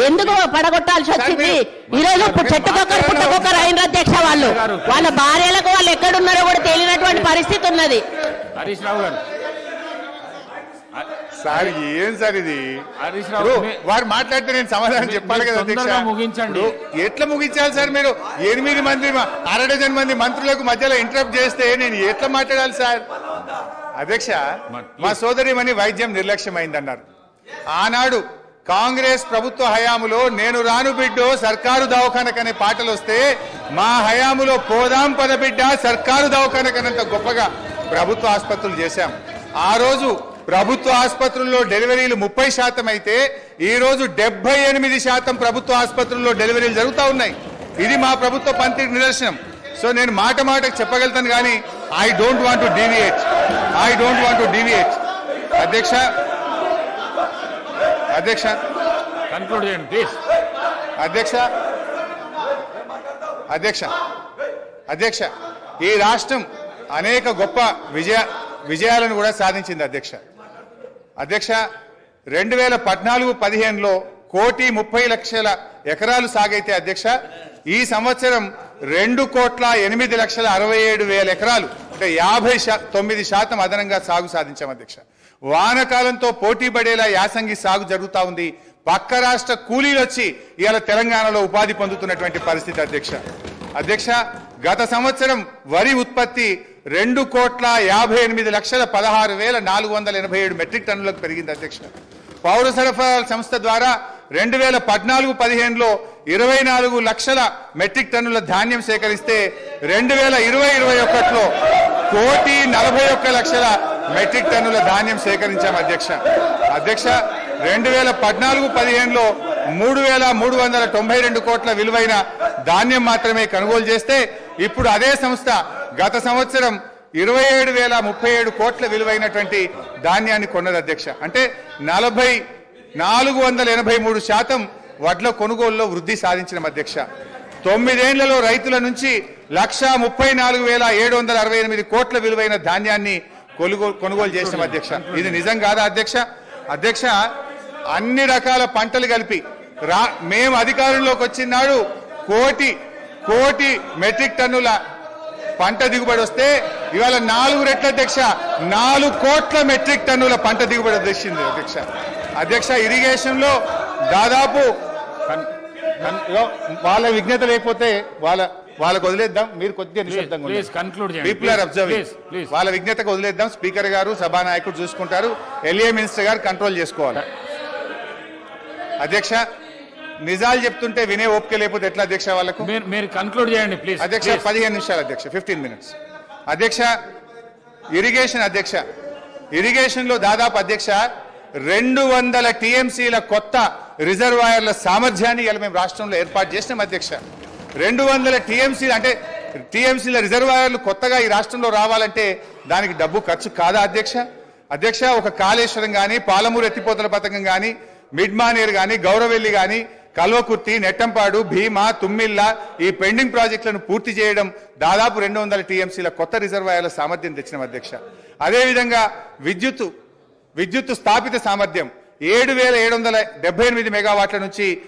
ఎందుకు పడగొట్టాల్సి వచ్చింది? ఈ రోజు చెట్టుకొక్కరు పుట్టకొక్కరు అయిన అధ్యక్ష వాళ్ళు? వాళ్ళ భార్యలకు వాళ్ళు ఎక్కడున్నారో కూడా తెలియనటువంటి పరిస్థితి ఉన్నది. హరీష్ రావు గారు. సార్ ఏం సార్ ఇది? హరీష్ రావు వారు మాట్లాడితే నేను సమాధానం చెప్పాలి కదా మీరు అధ్యక్ష? తొందరగా ముగించండి. ఎట్లా ముగించాలి సార్ మీరు? ఎనిమిది మంది మ- అర డజన్ మంది మంత్రులకు మధ్యలో ఇంటరప్ట్ చేస్తే నేను ఎట్లా మాట్లాడాలి సార్? అధ్యక్ష మా సోదరిమణి వైద్యం నిర్లక్ష్యమైందన్నారు. ఆనాడు కాంగ్రెస్ ప్రభుత్వ హయాములో నేను రాను బిడ్డో సర్కారు దవాఖానకనే పాటలు వస్తే మా హయాములో పోదాం పద బిడ్డ సర్కారు దవాఖానకనంత గొప్పగా ప్రభుత్వ ఆసుపత్రులు చేశాం. ఆ రోజు ప్రభుత్వ ఆసుపత్రుల్లో డెలివరీలు ముప్పై శాతం అయితే ఈ రోజు డెబ్బై ఎనిమిది శాతం ప్రభుత్వ ఆసుపత్రుల్లో డెలివరీలు జరుగుతూ ఉన్నాయి. ఇది మా ప్రభుత్వ పంతికి నిదర్శనం. సో నేను మాట మాటకు చెప్పగలుగుతాను కానీ I don't want to deviate I don't want to deviate అధ్యక్ష అధ్యక్ష కన్క్లూడ్ చేయండి ప్లీజ్ అధ్యక్ష అధ్యక్ష అధ్యక్ష ఈ రాష్ట్రం అనేక గొప్ప విజయ విజయాలను కూడా సాధించింది అధ్యక్ష. అధ్యక్ష రెండు వేల పద్నాలుగు పదిహేనులో కోటి ముప్పై లక్షల ఎకరాలు సాగైతే అధ్యక్ష ఈ సంవత్సరం రెండు కోట్ల ఎనిమిది లక్షల అరవై ఏడు వేల ఎకరాలు అంటే యాభై శా తొమ్మిది శాతం అదనంగా సాగు సాధించాం అధ్యక్ష. వానకాలంతో పోటీ పడేలా యాసంగి సాగు జరుగుతూ ఉంది. పక్క రాష్ట్ర కూలీలు వచ్చి ఇవాళ తెలంగాణలో ఉపాధి పొందుతున్నటువంటి పరిస్థితి అధ్యక్ష. అధ్యక్ష గత సంవత్సరం వరి ఉత్పత్తి రెండు కోట్ల యాభై ఎనిమిది లక్షల పదహారు వేల నాలుగు వందల ఎనభై ఏడు మెట్రిక్ టన్నులకు పెరిగింది అధ్యక్ష. పౌర సరఫరాల సంస్థ ద్వారా రెండు వేల పద్నాలుగు పదిహేనులో ఇరవై నాలుగు లక్షల మెట్రిక్ టన్నుల ధాన్యం సేకరిస్తే రెండు వేల ఇరవై ఇరవై ఒకటిలో కోటి నలభై ఒక్క లక్షల మెట్రిక్ టన్నుల ధాన్యం సేకరించాం అధ్యక్ష. అధ్యక్ష రెండు వేల పద్నాలుగు పదిహేనులో మూడు వేల మూడు వందల తొంభై రెండు కోట్ల విలువైన ధాన్యం మాత్రమే కొనుగోలు చేస్తే ఇప్పుడు అదే సంస్థ గత సంవత్సరం ఇరవై ఏడు వేల ముప్పై ఏడు కోట్ల విలువైనటువంటి ధాన్యాన్ని కొన్నది అధ్యక్ష. అంటే నలభై నాలుగు వందల ఎనభై మూడు శాతం వడ్ల కొనుగోలులో వృద్ధి సాధించిన అధ్యక్ష. తొమ్మిదేళ్ళలో రైతుల నుంచి లక్ష ముప్పై నాలుగు వేల ఏడు వందల అరవై ఎనిమిది కోట్ల విలువైన ధాన్యాన్ని కొనుగోలు కొనుగోలు చేసిన అధ్యక్ష. ఇది నిజం కాదా అధ్యక్ష? అధ్యక్ష అన్ని రకాల పంటలు కలిపి రా మేము అధికారంలోకి వచ్చినాడు కోటి కోటి మెట్రిక్ టన్నుల పంట దిగుబడి వస్తే ఇవాళ నాలుగు రెట్ల అధ్యక్ష నాలుగు కోట్ల మెట్రిక్ టన్నుల పంట దిగుబడి వచ్చింది అధ్యక్ష. అధ్యక్ష ఇరిగేషన్లో దాదాపు వాళ్ళ విజ్ఞత లేకపోతే వాళ్ళ వాళ్ళకు వదిలేద్దాం మీరు కొద్దిగా నిశ్శబ్దంగా కన్క్లూడ్ పీపుల్ ఆర్ అబ్జర్వింగ్ వాళ్ళ విజ్ఞతకు వదిలేద్దాం స్పీకర్ గారు సభానాయకుడు చూసుకుంటారు ఎల్ఏ మినిస్టర్ గారు కంట్రోల్ చేసుకోవాలి. అధ్యక్ష నిజాలు చెప్తుంటే వినే ఓపిక లేకపోతే ఎట్లా అధ్యక్ష వాళ్ళకు? మీరు మీరు కన్క్లూడ్ చేయండి ప్లీజ్ అధ్యక్ష. పదిహేను నిమిషాలు అధ్యక్ష ఫిఫ్టీన్ మినిట్స్ అధ్యక్ష ఇరిగేషన్ అధ్యక్ష. ఇరిగేషన్లో దాదాపు అధ్యక్ష రెండు వందల టీఎంసీల కొత్త రిజర్వాయర్ల సామర్థ్యాన్ని ఇలా మేము రాష్ట్రంలో ఏర్పాటు చేసినాం అధ్యక్ష. రెండు వందల టీఎంసీ అంటే టీఎంసీల రిజర్వాయర్లు కొత్తగా ఈ రాష్ట్రంలో రావాలంటే దానికి డబ్బు ఖర్చు కాదా అధ్యక్ష? అధ్యక్ష ఒక కాళేశ్వరం కానీ పాలమూరు ఎత్తిపోతల పథకం కానీ మిడ్ మానేర్ కానీ గౌరవెల్లి కానీ కల్వకుర్తి నెట్టంపాడు భీమా తుమ్మిల్ల ఈ పెండింగ్ ప్రాజెక్టులను పూర్తి చేయడం దాదాపు రెండు వందల టీఎంసీల కొత్త రిజర్వాయర్ల సామర్థ్యం తెచ్చిన అధ్యక్ష. అదేవిధంగా విద్యుత్ విద్యుత్ స్థాపిత సామర్థ్యం ఏడు వేల ఏడు వందల డెబ్బై ఎనిమిది మెగావాట్ల నుంచి